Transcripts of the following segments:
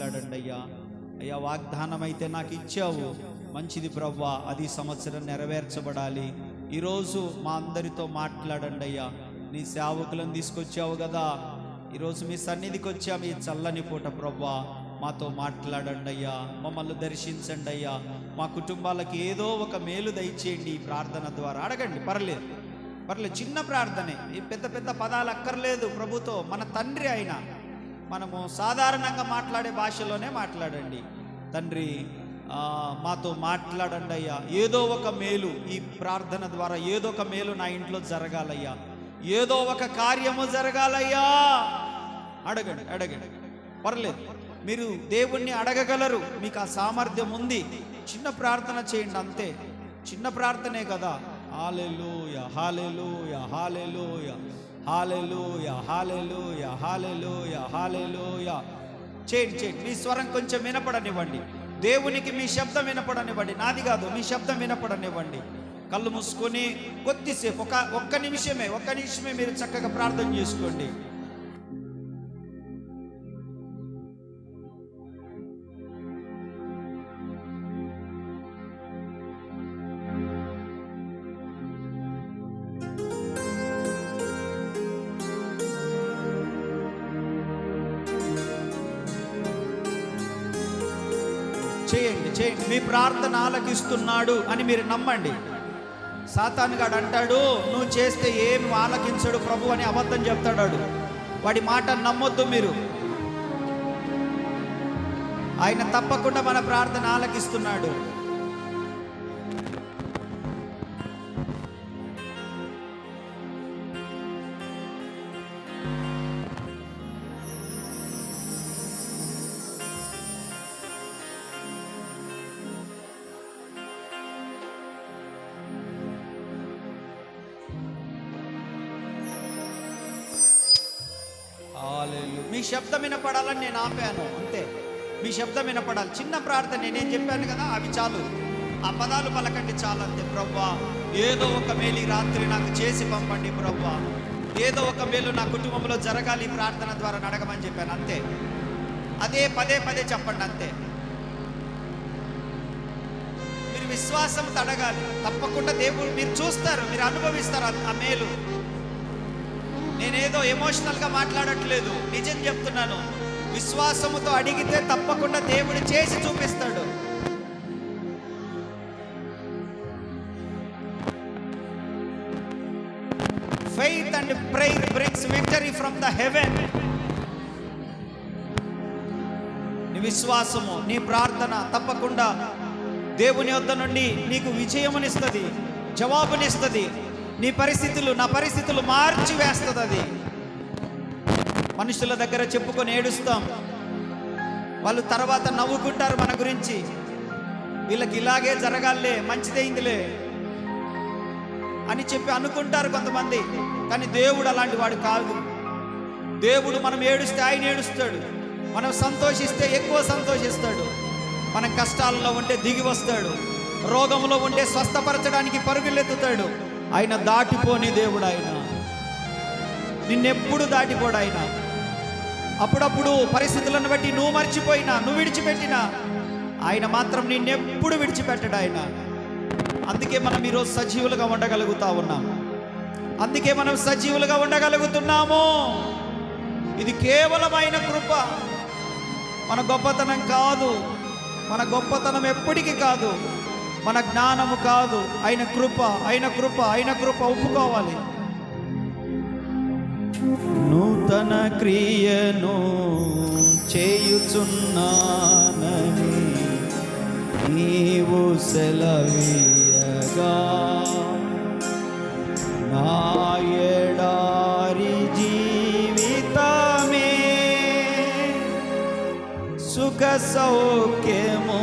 మాట్లాడండి అయ్యా. అయ్యా వాగ్దానం అయితే నాకు ఇచ్చావు. మంచిది ప్రవ్వా అది సంవత్సరం నెరవేర్చబడాలి. ఈరోజు మా అందరితో మాట్లాడండి అయ్యా. నీ సేవకులను తీసుకొచ్చావు కదా. ఈరోజు మీ సన్నిధికి వచ్చాము ఈ చల్లని పూట ప్రవ్వా. మాతో మాట్లాడండి అయ్యా. మమ్మల్ని దర్శించండి అయ్యా. మా కుటుంబాలకు ఏదో ఒక మేలు దయచేయండి ఈ ప్రార్థన ద్వారా. అడగండి పర్లేదు. పర్లేదు చిన్న ప్రార్థనే. ఈ పెద్ద పెద్ద పదాలు అక్కర్లేదు ప్రభుతో మన తండ్రి అయినా. మనము సాధారణంగా మాట్లాడే భాషలోనే మాట్లాడండి. తండ్రి మాతో మాట్లాడండి అయ్యా ఏదో ఒక మేలు ఈ ప్రార్థన ద్వారా ఏదో ఒక మేలు నా ఇంట్లో జరగాలయ్యా. ఏదో ఒక కార్యము జరగాలయ్యా. అడగండి అడగండి. పర్లేదు. మీరు దేవుణ్ణి అడగగలరు. మీకు ఆ సామర్థ్యం ఉంది. చిన్న ప్రార్థన చేయండి అంతే. చిన్న ప్రార్థనే కదా. Hallelujah hallelujah hallelujah hallelujah hallelujah hallelujah hallelujah చేయండి చేయండి మీ స్వరం కొంచెం వినపడనివ్వండి. దేవునికి మీ శబ్దం వినపడనివ్వండి. నాది కాదు మీ శబ్దం వినపడనివ్వండి. కళ్ళు మూసుకొని కొద్దిసేపు ఒక ఒక్క నిమిషమే ఒక్క నిమిషమే మీరు చక్కగా ప్రార్థన చేసుకోండి. ప్రార్థన ఆలకిస్తున్నాడు అని మీరు నమ్మండి. సాతానుగాడు అంటాడు నువ్వు చేస్తే ఏమి ఆలకించడు ప్రభు అని అబద్ధం చెప్తాడాడు. వాడి మాట నమ్మొద్దు మీరు. ఆయన తప్పకుండా మన ప్రార్థన ఆలకిస్తున్నాడు. శబ్దం వినపడాలని నేను ఆపాను అంతే. మీ శబ్దం వినపడాలి. చిన్న ప్రార్థన నేనేం చెప్పాను కదా అవి చాలు. ఆ పదాలు పలకండి చాలు అంతే ప్రవ్వా. ఏదో ఒక మేలు ఈ రాత్రి నాకు చేసి పంపండి ప్రవ్వా. ఏదో ఒక మేలు నా కుటుంబంలో జరగాలి ప్రార్థన ద్వారా నడగమని చెప్పాను అంతే. అదే పదే పదే చెప్పండి అంతే. మీరు విశ్వాసం తడగాలి తప్పకుండా దేవుడు మీరు చూస్తారు మీరు అనుభవిస్తారు ఆ మేలు. నేనేదో ఎమోషనల్గా మాట్లాడట్లేదు. నిజం చెప్తున్నాను. విశ్వాసముతో అడిగితే తప్పకుండా దేవుడు చేసి చూపిస్తాడు. Faith and prayer brings victory from the heaven నీ విశ్వాసము నీ ప్రార్థన తప్పకుండా దేవుని వద్ద నుండి నీకు విజయమునిస్తుంది జవాబునిస్తుంది. నీ పరిస్థితులు నా పరిస్థితులు మార్చి వేస్తుంది అది మనుషుల దగ్గర చెప్పుకొని ఏడుస్తాం. వాళ్ళు తర్వాత నవ్వుకుంటారు మన గురించి. వీళ్ళకి ఇలాగే జరగాలే మంచిదైందిలే అని చెప్పి అనుకుంటారు కొంతమంది. కానీ దేవుడు అలాంటి వాడు కాదు. దేవుడు మనం ఏడుస్తే ఆయన ఏడుస్తాడు. మనం సంతోషిస్తే ఎక్కువ సంతోషిస్తాడు. మన కష్టాలలో ఉంటే దిగి వస్తాడు. రోగంలో ఉంటే స్వస్థపరచడానికి పరుగులెత్తుతాడు. ఆయన దాటిపోని దేవుడు ఆయన నిన్నెప్పుడు దాటిపోడు ఆయన అప్పుడప్పుడు పరిస్థితులను బట్టి నువ్వు మర్చిపోయినా నువ్వు విడిచిపెట్టినా. ఆయన మాత్రం నిన్నెప్పుడు విడిచిపెట్టడు ఆయన అందుకే మనం ఈరోజు సజీవులుగా ఉండగలుగుతా ఉన్నాం. అందుకే మనం సజీవులుగా ఉండగలుగుతున్నాము. ఇది కేవలమైన కృప. మన గొప్పతనం కాదు. మన గొప్పతనం ఎప్పటికీ కాదు. మన జ్ఞానము కాదు ఆయన కృప ఆయన కృప ఆయన కృప ఒప్పుకోవాలి. నూతన క్రియను చేయుచున్నానని నీవు సెలవీయగా. నాయడారి జీవితమే సుఖ సౌఖ్యమో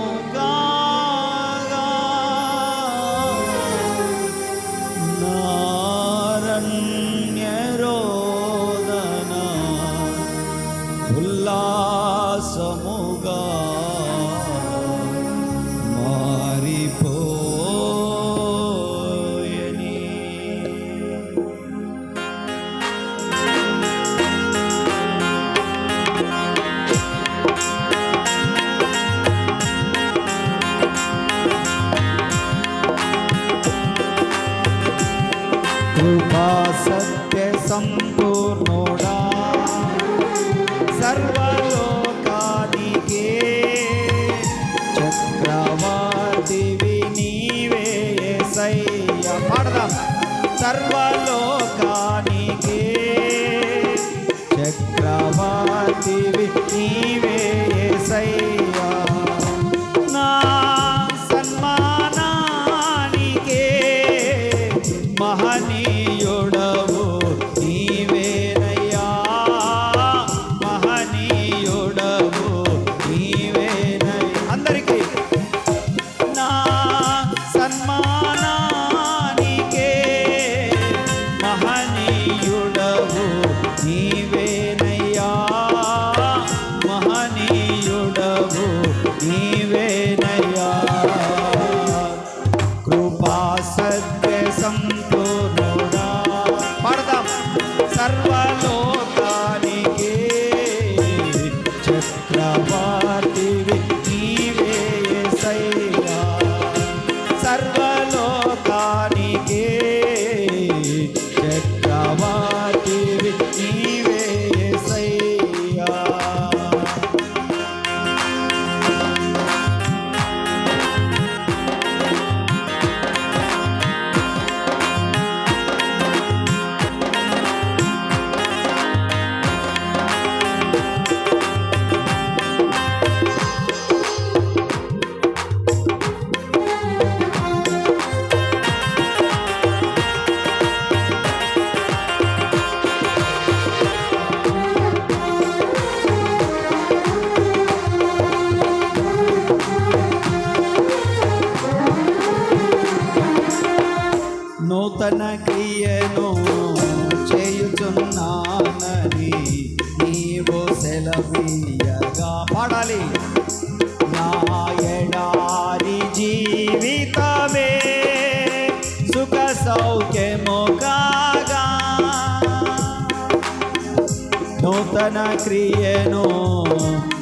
నూతన క్రియను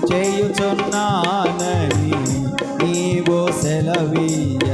చేయుచున్నానని నీవో సెలవీయ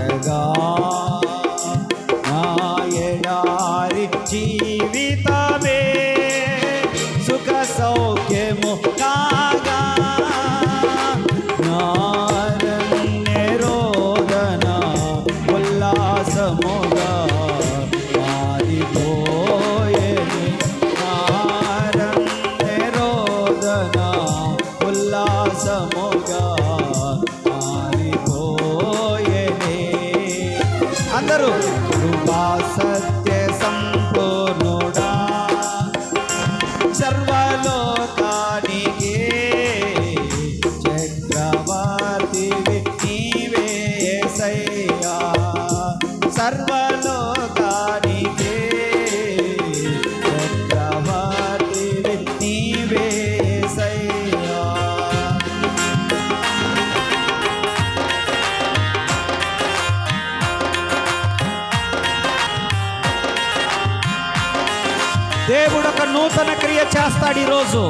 ఉన్నాడు రోజు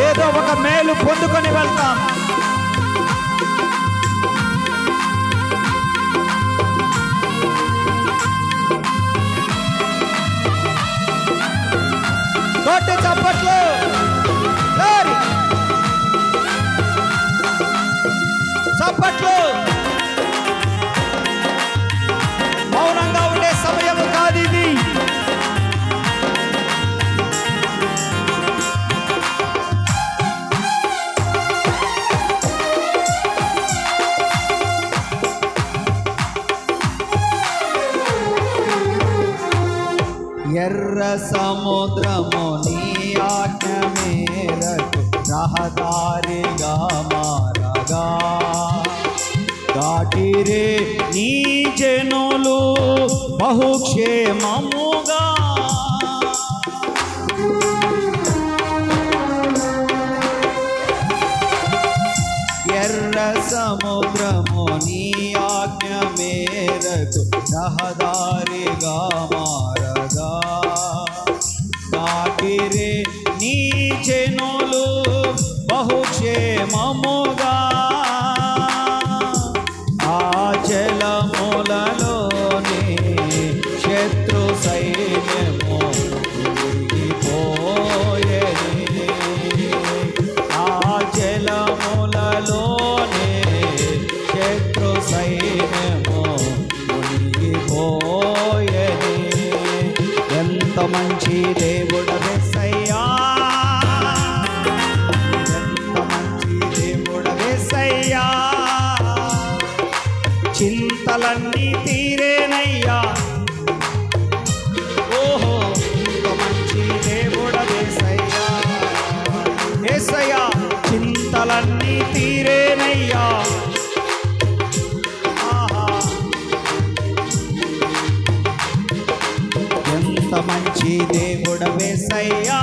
ఏదో ఒక మేలు పొందుకొని వెళ్తాం. కొట్టే చప్పట్లు. చప్పట్లు. సముద్రముని జనోలు బహుక్షేమముగా ఎంత మంచి దేవుడ వేసయ్యా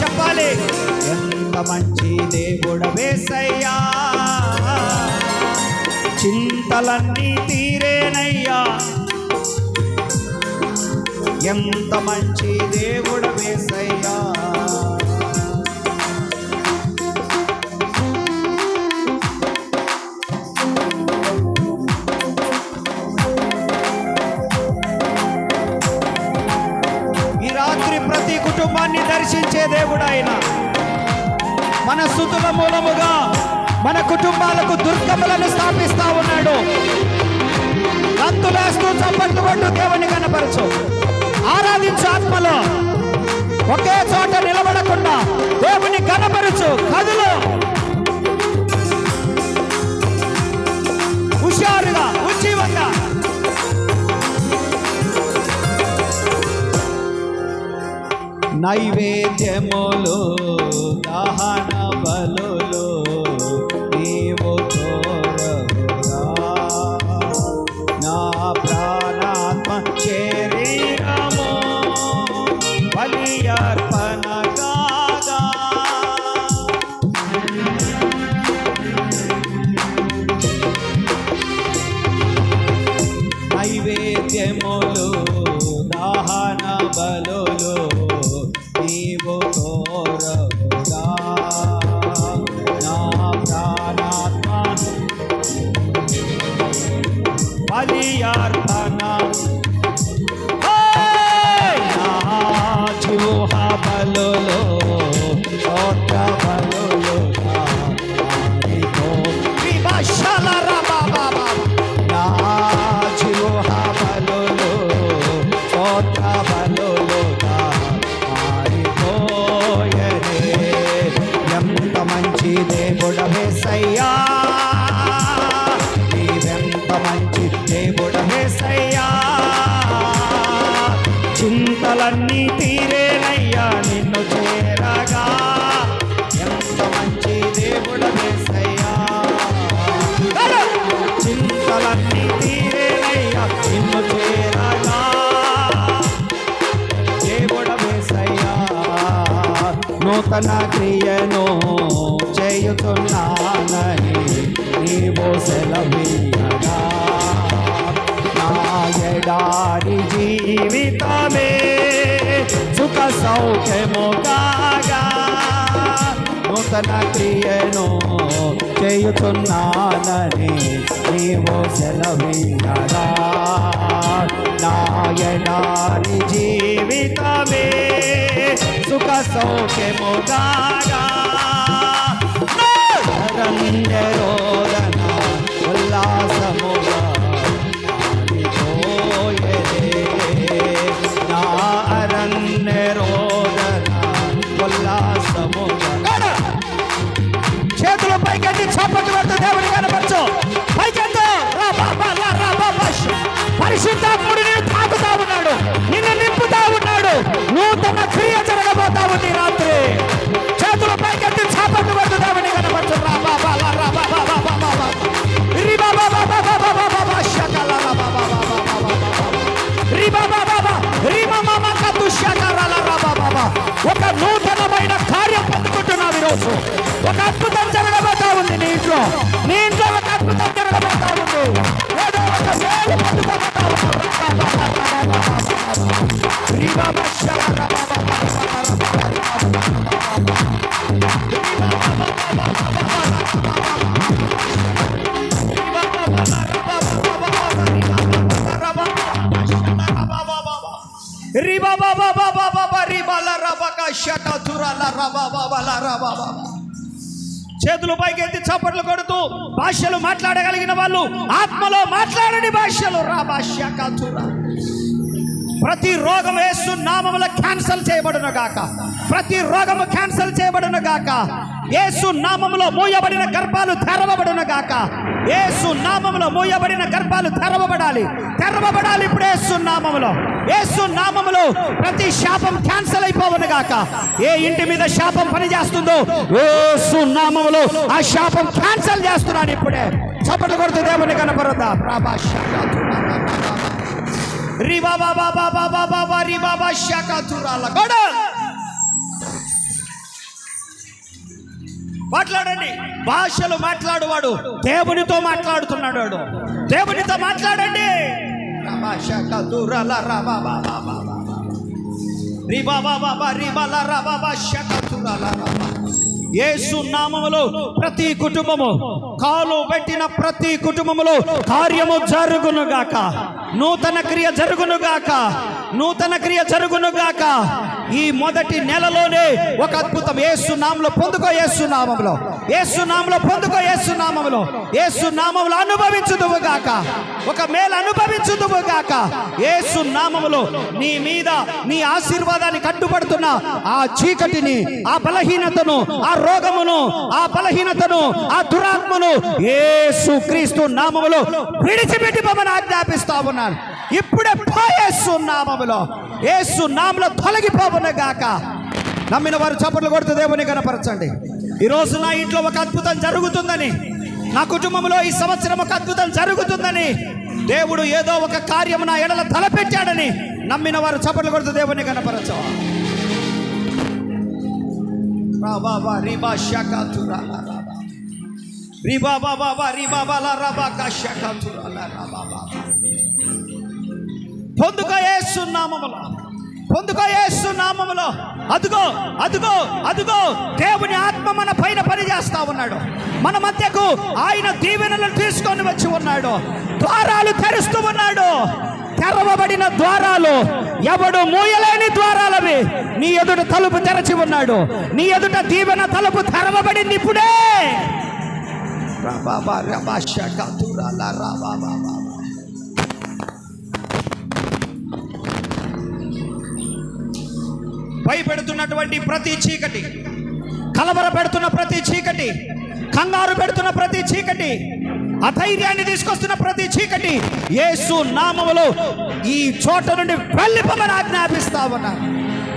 చెప్పాలి. ఎంత మంచి దేవుడ వేసయ్యా చింతలన్నీ తీరేనయ్యా. ఎంత మంచి దేవుడ వేసయ్యా దర్శించే దేవుడు ఆయన. మన స్థుతుల మూలముగా మన కుటుంబాలకు దుర్గములను స్థాపిస్తా ఉన్నాడు. గంతులేస్తూ చప్పట్లు కొట్టు దేవుని కనపరచు. ఆరాధించు ఆత్మలో. ఒకే చోట నిలబడకుండా దేవుని కనపరచు. కదులు. నైవేద్యములు దహన బలులు బలులు స్తోత్ర నూతన క్రియను చేయుతున్నానని నీవు సెలవీయగా నా జీవితమే సుఖ సౌఖ్యము కాగా. నూతన క్రియను చేయుతున్నానని నీవు సెలవీయగా నాయనాని జీవితమే సుఖ సౌఖ్యము జరగబోతా ఉంది చేతులు పైకెత్తి చప్పట్లు కొడుతూ భాషలు మాట్లాడగలిగిన వాళ్ళు ఆత్మలో మాట్లాడని భాషలు రా భాష్య కాచురా. ప్రతి రోగం వేసు నామముల క్యాన్సల్ చేయబడును గాక. ప్రతి రోగము క్యాన్సల్ చేయబడును గాక. యేసు నామములో మూయబడిన గర్భాలు తెరవబడును గాక. ఏసు నామములో మూయబడిన గర్భాలు తెరవబడాలి. తెరవబడాలి ఇప్పుడు ఏసు నామములో. ఏసు నామములో ప్రతి శాపం క్యాన్సల్ అయిపోవను గాక. ఏ ఇంటి మీద శాపం పనిచేస్తుందో ఏసు నామములో ఆ శాపం క్యాన్సల్ చేస్తున్నాను ఇప్పుడే. చప్పట్లు కొడుతూ దేవుని కనపడదా ప్రభాష రి బాబా బాబా బాబా బాబా రి బాబా శాఖ తురాల మాట్లాడండి. భాషలు మాట్లాడువాడు దేవునితో మాట్లాడుతున్నాడు వాడు. దేవునితో మాట్లాడండి. రమా రి బాబా బాబా తురాల యేసు నామములో ప్రతి కుటుంబము కాలు పెట్టిన ప్రతి కుటుంబములో కార్యము జరుగునుగాక. గాక నూతన క్రియ జరుగునుగాక నూతన క్రియ జరుగునుగాక ఈ మొదటి నెలలోనే ఒక అద్భుతం. యేసు పొందుకో యేసు నామములో. యేసు పొందుకో యేసు నామములో. యేసు అనుభవించుదువు గాక. ఒక మేలు అనుభవించుదువు గాక. ఏసు నామములో నీ మీద నీ ఆశీర్వాదాన్ని కట్టుబడుతున్న ఆ చీకటిని ఆ బలహీనతను ఆ రోగమును ఆ బలహీనతను ఆ దురాత్మను ఏసు క్రీస్తు నామములో విడిచిపెట్టి మమ్మల్ని ఆజ్ఞాపిస్తా ఉన్నాను. ఇప్పుడే పోయేసు నామములో. ఏసు నామలో తొలగిపోవును గాక. నమ్మిన వారు చప్పట్లు కొడుతూ దేవుని కనపరచండి. ఈ నా ఇంట్లో ఒక అద్భుతం జరుగుతుందని నా కుటుంబంలో ఈ సంవత్సరం ఒక అద్భుతం జరుగుతుందని దేవుడు ఏదో ఒక కార్యము నా ఎడల తలపెట్టాడని నమ్మిన వారు చప్పట్లు కొడుతూ దేవుని రీ బాబా రిబా శాఖ తురాల రాబా రిబా బాబా రిబా బాల రబా కా శాఖ తురాల రాబా బాబా పొందుక యేసు పొందుక పొందుకో అదుగో అదుగో అదుగో. దేవుని ఆత్మ మన పైన పని చేస్తా ఉన్నాడు. మన మధ్యకు ఆయన దీవెనలు తీసుకొని వచ్చి ఉన్నాడు. ద్వారాలు తెరుస్తూ ఉన్నాడు. తెరవబడిన ద్వారాలు ఎవడు మూయలేని ద్వారాలవి. నీ ఎదుట తలుపు తెరచి ఉన్నాడు. నీ ఎదుట దీవెన తలుపు తెరవబడింది ఇప్పుడే. రా బాబా రబా శాఖ భయపెడుతున్నటువంటి ప్రతి చీకటి కలవర పెడుతున్న ప్రతి చీకటి కంగారు పెడుతున్న ప్రతి చీకటి అధైర్యాన్ని తీసుకొస్తున్న ప్రతి చీకటి యేసు నామములో ఈ చోట నుండి వెళ్ళిపోమని ఆజ్ఞాపిస్తా ఉన్నారు.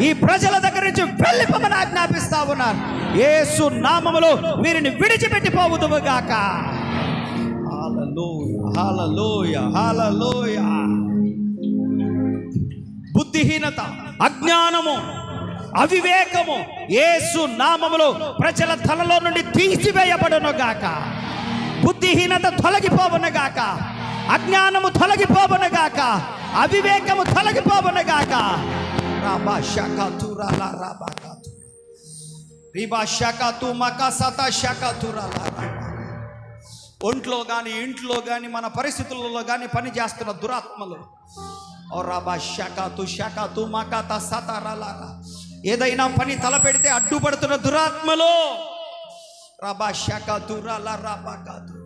ఈ ప్రజల దగ్గర నుంచి వెళ్ళిపోమని ఆజ్ఞాపిస్తా ఉన్నారు. యేసు నామములో వీరిని విడిచిపెట్టిపోవుదువు గాక. బుద్ధిహీనత అజ్ఞానము అవివేకము ఏసు నామములో ప్రజల తలలో నుండి తీసివేయబడును గాక. బుద్ధిహీనత తొలగిపోవును గాక. అజ్ఞానము తొలగిపోవును గాక. అవివేకము తొలగిపోవును గాక. రాబా శాఖతు రాబా కాతు రిబా శాఖతు మక సత శాఖతు ఒంట్లో కానీ ఇంట్లో కానీ మన పరిస్థితులలో కానీ పని చేస్తున్న దురాత్మలు. ఓ రాబా శాఖతు శాఖతు మక సతరలారా ఏదైనా పని తలపెడితే అడ్డుపడుతున్న దురాత్మలో. రాబా శాఖతు రాలా రాబా కాదు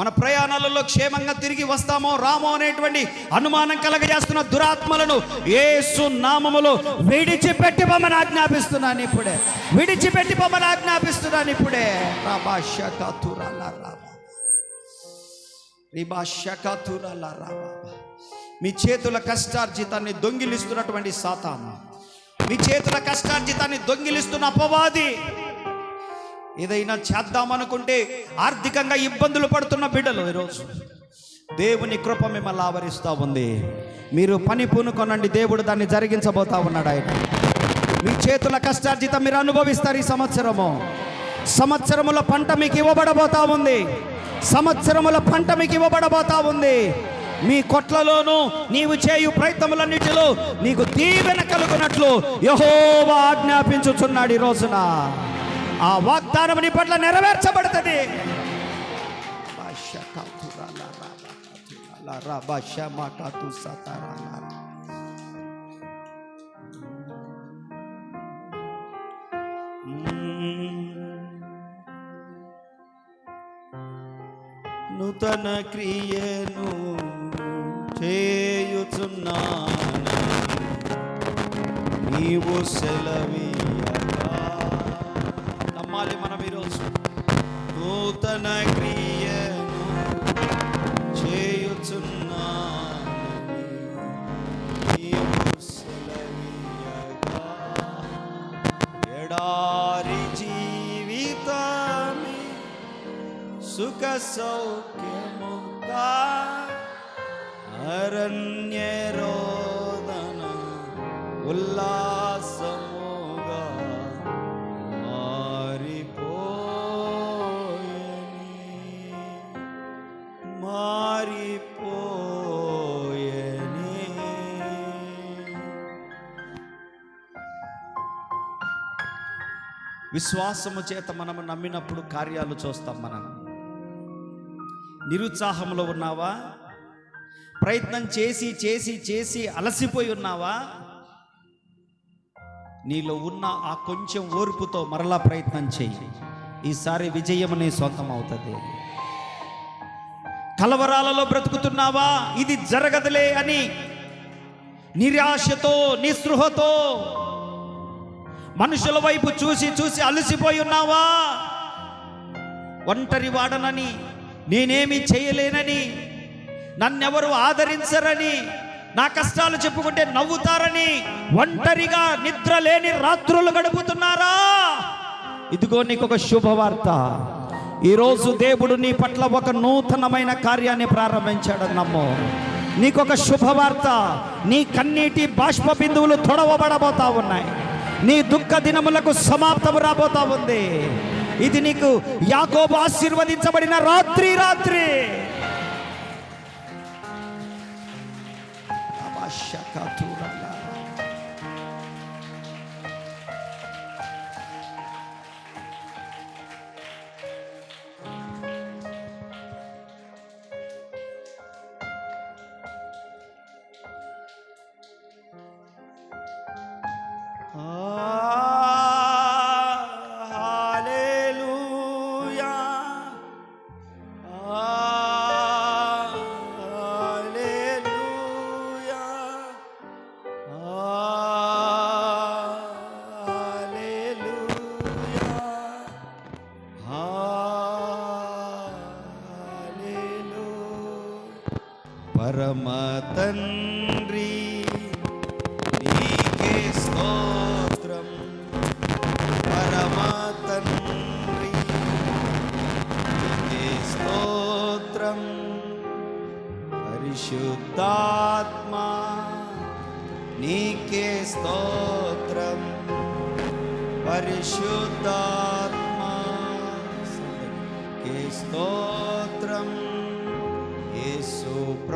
మన ప్రయాణాలలో క్షేమంగా తిరిగి వస్తామో రామో అనేటువంటి అనుమానం కలగజేస్తున్న దురాత్మలను ఏసు నామములో విడిచిపెట్టి పొమ్మని ఆజ్ఞాపిస్తున్నాను ఇప్పుడే. విడిచిపెట్టి పొమ్మని ఆజ్ఞాపిస్తున్నాను ఇప్పుడే. రాబా మీ చేతుల కష్టార్జితాన్ని దొంగిలిస్తున్నటువంటి సాతాను. మీ చేతుల కష్టార్జితాన్ని దొంగిలిస్తున్న అపవాది. ఏదైనా చేద్దామనుకుంటే ఆర్థికంగా ఇబ్బందులు పడుతున్న బిడ్డలు ఈరోజు. దేవుని కృప మిమ్మల్ని ఆవరిస్తూ ఉంది. మీరు పని పూనుకొనండి దేవుడు దాన్ని జరిగించబోతా ఉన్నాడు ఆయన. మీ చేతుల కష్టార్జితం మీరు అనుభవిస్తారు ఈ సంవత్సరము. సంవత్సరముల పంట మీకు ఇవ్వబడబోతా ఉంది. సంవత్సరముల పంట మీకు ఇవ్వబడబోతా ఉంది. మీ కొట్లలోనూ నీవు చేయు ప్రయత్నములన్నిటిలో నీకు దీవెన కలుగునట్లు యహోవా ఆజ్ఞాపించుచున్నాడు ఈ రోజున. ఆ వాగ్దానం నీ పట్ల నెరవేర్చబడుతుంది. నూతన క్రియను చేయుచున్నాను నీవు సెలవీయగా. నమ్మాలి మనం ఈరోజు. నూతన క్రియను చేయుచున్నానని నీవు సెలవీయగా. ఎడారి జీవితమే సుఖ సౌఖ్యముగా అరణ్యరోదన ఉల్లాసముగా మారిపోయని మారిపోయని. విశ్వాసము చేత మనము నమ్మినప్పుడు కార్యాలు చూస్తాం మనం. నిరుత్సాహంలో ఉన్నావా? ప్రయత్నం చేసి చేసి చేసి అలసిపోయి ఉన్నావా? నీలో ఉన్న ఆ కొంచెం ఓర్పుతో మరలా ప్రయత్నం చేయి ఈసారి విజయం నీ సొంతం అవుతుంది. కలవరాలలో బ్రతుకుతున్నావా? ఇది జరగదులే అని నిరాశతో నిస్పృహతో మనుషుల వైపు చూసి చూసి అలసిపోయి ఉన్నావా? ఒంటరి వాడనని నేనేమి చేయలేనని నన్నెవరు ఆదరించరని నా కష్టాలు చెప్పుకుంటే నవ్వుతారని ఒంటరిగా నిద్ర లేని రాత్రులు గడుపుతున్నారా? ఇదిగో నీకు ఒక శుభవార్త. ఈరోజు దేవుడు నీ పట్ల ఒక నూతనమైన కార్యాన్ని ప్రారంభించాడు నమ్మో. నీకొక శుభవార్త. నీ కన్నీటి బాష్ప బిందువులు తొడవబడబోతా ఉన్నాయి. నీ దుఃఖ దినములకు సమాప్తము రాబోతా ఉంది. ఇది నీకు యాకోబు ఆశీర్వదించబడిన రాత్రి రాత్రి. Achacatou.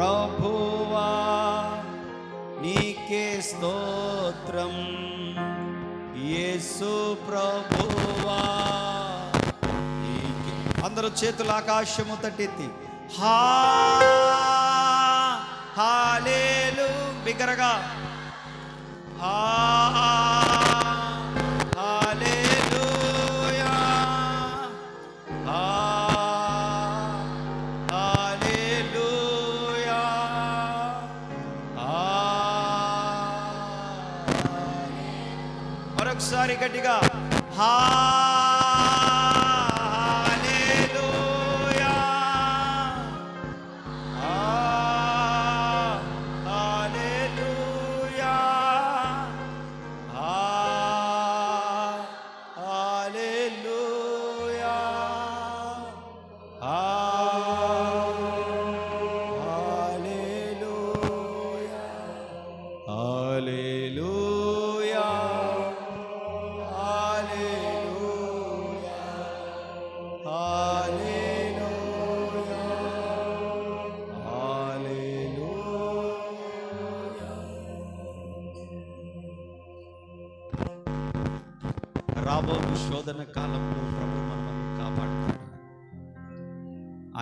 ప్రభువా నీకే స్తోత్రం. యేసు ప్రభువా అందరూ చేతులు ఆకాశము తట్టెత్తి. హాలేలు బిగ్గరగా హా గట్టిగా హా హాలేలూయా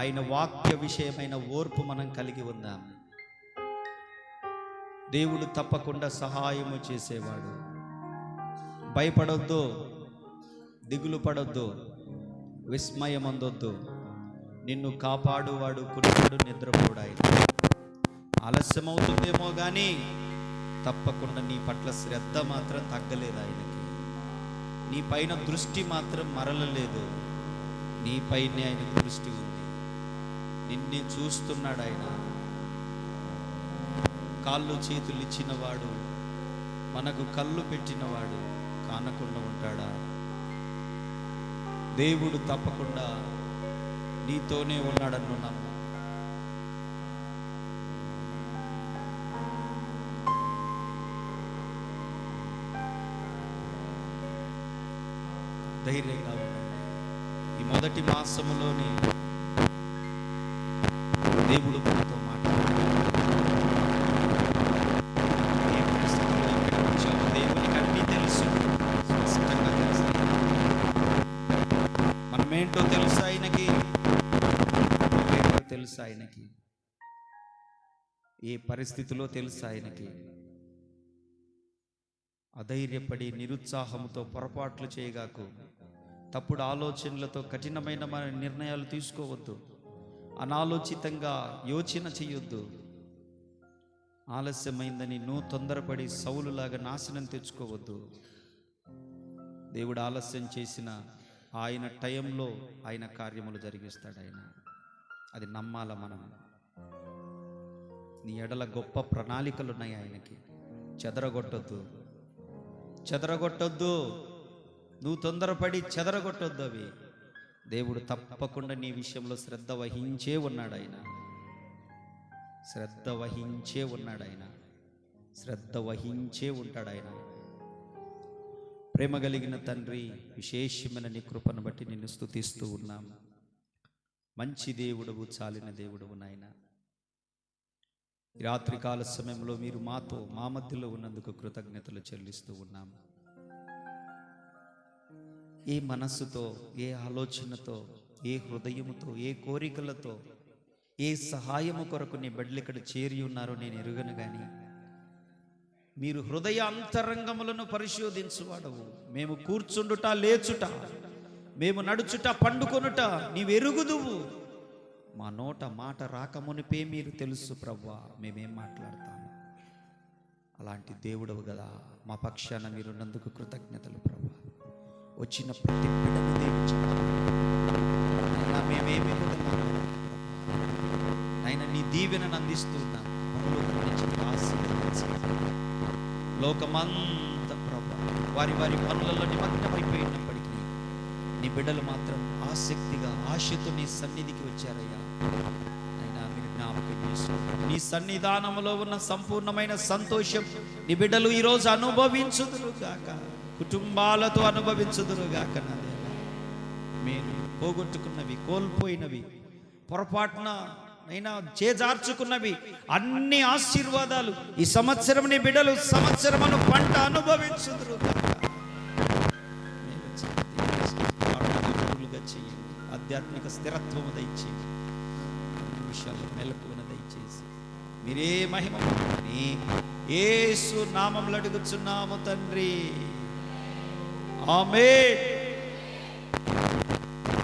ఆయన వాక్య విషయమైన ఓర్పు మనం కలిగి ఉందాం. దేవుడు తప్పకుండా సహాయము చేసేవాడు. భయపడొద్దు దిగులు పడొద్దు విస్మయం అందొద్దు నిన్ను కాపాడువాడు కురుడు నిద్రపోడాయి ఆలస్యమవుతుందేమో కానీ తప్పకుండా నీ పట్ల శ్రద్ధ మాత్రం తగ్గలేదు ఆయనకి. నీ పైన దృష్టి మాత్రం మరలలేదు. నీ పైనే ఆయన దృష్టి ఉంది. నిన్నే చూస్తున్నాడు ఆయన కాళ్ళు చేతులు ఇచ్చినవాడు మనకు కళ్ళు పెట్టినవాడు కానకుండా ఉంటాడా? దేవుడు తప్పకుండా నీతోనే ఉన్నాడన్ను నమ్ము. ధైర్యంగా ఉండండి. ఈ మొదటి మాసములోనే దేవుడు మనతో మాట్లాడాడు దేవునికి అన్నీ తెలుసు. స్పష్టంగా తెలుసు మనమేంటో తెలుసు ఆయనకి. తెలుసు ఆయనకి. ఏ పరిస్థితిలో తెలుసు ఆయనకి. అధైర్యపడి నిరుత్సాహంతో పొరపాట్లు చేయగాకు తప్పుడు ఆలోచనలతో కఠినమైన మన నిర్ణయాలు తీసుకోవద్దు. అనాలోచితంగా యోచన చేయొద్దు. ఆలస్యమైందని నువ్వు తొందరపడి సౌలులాగా నాశనం తెచ్చుకోవద్దు. దేవుడు ఆలస్యం చేసిన ఆయన టైంలో ఆయన కార్యములు జరిగిస్తాడు ఆయన. అది నమ్మాల మనం. నీ ఎడల గొప్ప ప్రణాళికలు ఉన్నాయి ఆయనకి. చెదరగొట్టొద్దు. చెదరగొట్టొద్దు. నువ్వు తొందరపడి చెదరగొట్టొద్దు అవి. దేవుడు తప్పకుండా నీ విషయంలో శ్రద్ధ వహించే ఉన్నాడు ఆయన. శ్రద్ధ వహించే ఉన్నాడు ఆయన. శ్రద్ధ వహించే ఉంటాడు ఆయన. ప్రేమ కలిగిన తండ్రి విశేషమైన నీ కృపను బట్టి నిన్ను స్తుతిస్తూ ఉన్నాం. మంచి దేవుడవు చాలిన దేవుడవు నాయన. రాత్రికాల సమయంలో మీరు మాతో మా మధ్యలో ఉన్నందుకు కృతజ్ఞతలు చెల్లిస్తూ ఉన్నాము ఏ మనస్సుతో ఏ ఆలోచనతో ఏ హృదయముతో ఏ కోరికలతో ఏ సహాయము కొరకు నీ బిడ్డలు ఇక్కడ చేరి ఉన్నారో నేను ఎరుగను కానీ మీరు హృదయ అంతరంగములను పరిశోధించువాడవు. మేము కూర్చుండుట లేచుట మేము నడుచుట పండుకొనుట నీవెరుగుదువు మా నోట మాట రాకమునిపే మీరు తెలుసు ప్రవ్వా మేమేం మాట్లాడతాము. అలాంటి దేవుడవు కదా మా పక్షాన మీరున్నందుకు కృతజ్ఞతలు ప్రభా వచ్చిన ప్రతి బిడ్డను దీవించండి. మేమేమి ఆయన నీ దీవెనను అందిస్తున్నా లోకమంత నుంచి వారి వారి పనులలో నిమగ్నమైపోయినప్పటికీ నీ బిడ్డలు మాత్రం ఆసక్తిగా ఆశతో నీ సన్నిధికి వచ్చారయ్యా. అయినా మీరు జ్ఞాపకం చేసుకోండి. నీ సన్నిధానములో ఉన్న సంపూర్ణమైన సంతోషం నీ బిడ్డలు ఈరోజు అనుభవించుదురు కుటుంబాలతో అనుభవించుదురు గాక నా దేవా. మీరు పోగొట్టుకున్నవి కోల్పోయినవి పొరపాటున అయినా చేజార్చుకున్నవి అన్ని ఆశీర్వాదాలు ఈ సంవత్సరం నీ బిడ్డలు సంవత్సరమును పంట అనుభవించుదురు చేయండి. ఆధ్యాత్మిక స్థిరత్వము దయచేయండి. అన్ని విషయాల్లో దయచేసి. మీరే మహిమ ఏసు నామంలో అడుగుచున్నాము తండ్రి. Amém.